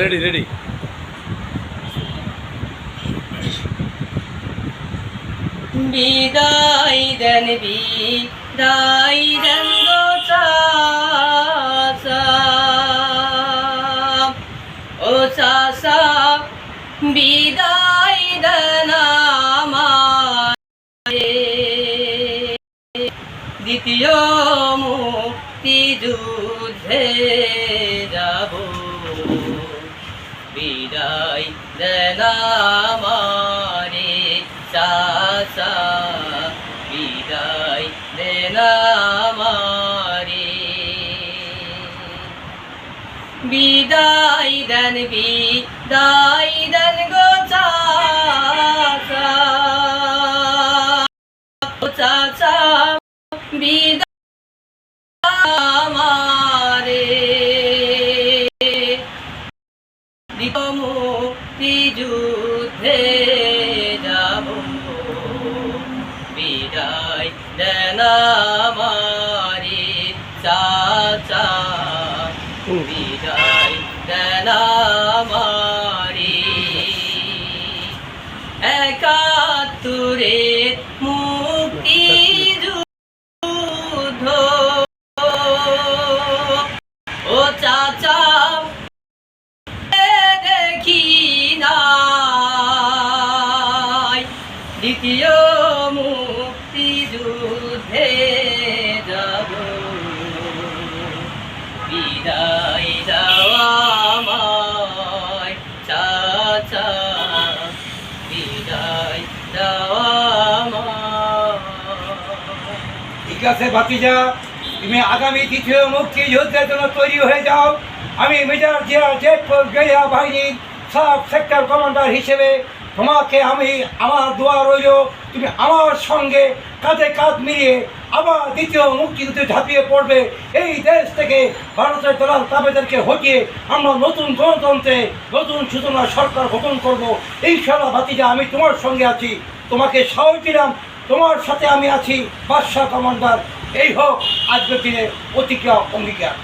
Ready ready বিদায় দেন বিদায় দেন ও চাচা বিদায় দেন দ্বিতীয় মুক্তি যুদ্ধে যাব। বিদায় দেনামারে চাষা বিদায় দেন আমারে বিদায় দেন বিদায় দেন গো দেন একাত্তরে মুক্তি ও চাচা দেখি নাই। দ্বিতীয় তুমি আগামী দ্বিতীয় মুক্তি জন্য তৈরি হয়ে যাও। আমি মেজর জিয়া জেট গেরিয়া বাহিনীর সাব সেক্টর কমান্ডার হিসেবে তোমাকে আমি, আমার দোয়া রইল, তুমি আমার সঙ্গে কাঁধে কাঁধ মিলিয়ে আবার দ্বিতীয় মুক্তিযুদ্ধে ঝাঁপিয়ে পড়বে। এই দেশ থেকে ভারতের দলাল তাবেদেরকে হটিয়ে আমরা নতুন গণতন্ত্রে নতুন সূচনা সরকার গঠন করব। এই সারা ভাতিজা, আমি তোমার সঙ্গে আছি। তোমাকে সাহস দিলাম, তোমার সাথে আমি আছি, বাদশাহ কমান্ডার। এই হোক, আজকের দিনে প্রতিজ্ঞা অঙ্গীকার।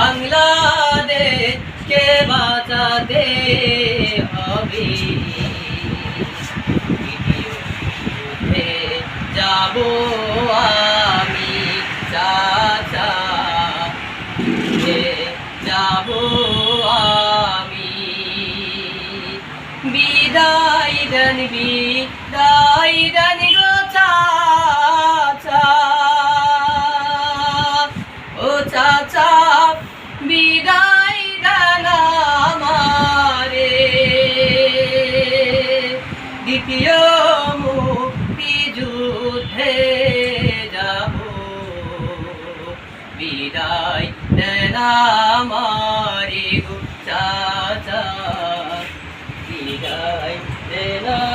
বাংলাদেশকে বাঁচাতে হবে। যাব আমি চাচা। যাব আমি। বিদায় দেন বিদায় দেন গো। বিদায় দানামারে দ্বিতীয় মুক্তি যুদ্ধে যাব। বিদায় দেনামারে গো চাচা। বিদায় দেনা